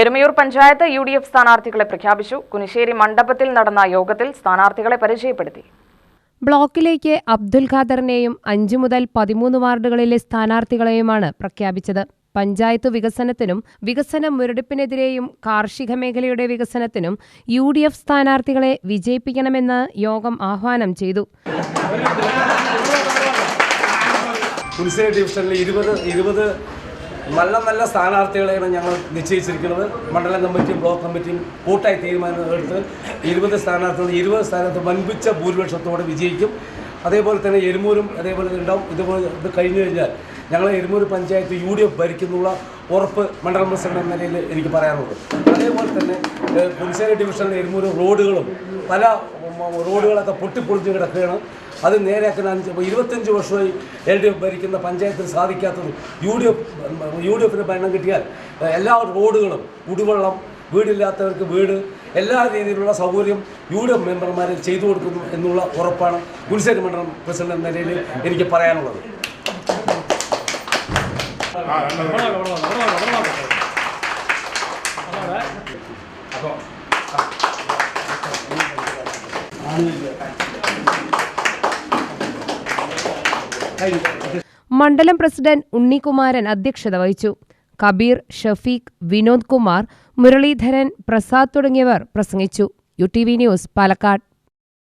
Erumayur panchayat U D F സ്ഥാനാർത്ഥികളെ പ്രഖ്യാപിച്ചു. കുനിശ്ശേരി മണ്ഡപത്തിൽ നടന്ന യോഗത്തിൽ സ്ഥാനാർത്ഥികളെ പരിചയപ്പെടുത്തി. ബ്ലോക്കിലേക്ക് അബ്ദുൽ ഖാദറിനെയും അഞ്ചു മുതൽ പതിമൂന്ന് വാർഡുകളിലെ സ്ഥാനാർത്ഥികളെയുമാണ് പ്രഖ്യാപിച്ചത്. പഞ്ചായത്ത് വികസനത്തിനും വികസന മുരടിപ്പിനെതിരെയും കാർഷിക മേഖലയുടെ വികസനത്തിനും യു ഡി എഫ് സ്ഥാനാർത്ഥികളെ വിജയിപ്പിക്കണമെന്ന് യോഗം ആഹ്വാനം ചെയ്തു. കുനിശ്ശേരി ഡിവിഷനിൽ ഇരുപത് ഇരുപത് നല്ല നല്ല സ്ഥാനാർത്ഥികളെയാണ് ഞങ്ങൾ നിശ്ചയിച്ചിരിക്കുന്നത്. മണ്ഡലം കമ്മിറ്റിയും ബ്ലോക്ക് കമ്മിറ്റിയും കൂട്ടായി തീരുമാനം എടുത്ത് ഇരുപത് സ്ഥാനാർത്ഥികൾ ഇരുപത് സ്ഥാനാർത്ഥി വൻപിച്ച ഭൂരിപക്ഷത്തോടെ വിജയിക്കും. അതേപോലെ തന്നെ എരുമൂരും അതേപോലെ ഉണ്ടാവും. ഇതുപോലെ ഇത് കഴിഞ്ഞു കഴിഞ്ഞാൽ ഞങ്ങൾ Erumur panchayat U D F ഭരിക്കുന്നുള്ള ഉറപ്പ് മണ്ഡലം പ്രസിഡന്റ് എന്ന നിലയിൽ എനിക്ക് പറയാനുള്ളത്. അതേപോലെ തന്നെ പുലിശ്ശേരി ഡിവിഷനിലെ എരുമൂർ റോഡുകളും പല റോഡുകളൊക്കെ പൊട്ടിപ്പൊളിച്ച് കിടക്കുകയാണ്. അത് നേരെയാക്കാൻ അഞ്ച് ഇരുപത്തഞ്ച് വർഷമായി എൽ ഡി എഫ് ഭരിക്കുന്ന പഞ്ചായത്തിന് സാധിക്കാത്തത് U D F U D എഫിന് ഭരണം കിട്ടിയാൽ എല്ലാ റോഡുകളും കുടിവെള്ളം വീടില്ലാത്തവർക്ക് വീട് എല്ലാ രീതിയിലുള്ള സൗകര്യം യു ഡി എഫ് മെമ്പർമാരിൽ ചെയ്തു കൊടുക്കുന്നു എന്നുള്ള ഉറപ്പാണ് പുലിശ്ശേരി മണ്ഡലം പ്രസിഡന്റ് എന്ന നിലയിൽ എനിക്ക് പറയാനുള്ളത് മണ്ഡലം പ്രസിഡന്റ് ഉണ്ണികുമാരൻ അധ്യക്ഷത വഹിച്ചു. കബീർ ഷഫീഖ് വിനോദ് കുമാർ മുരളീധരൻ പ്രസാദ് തുടങ്ങിയവർ പ്രസംഗിച്ചു. U T V news Palakkad.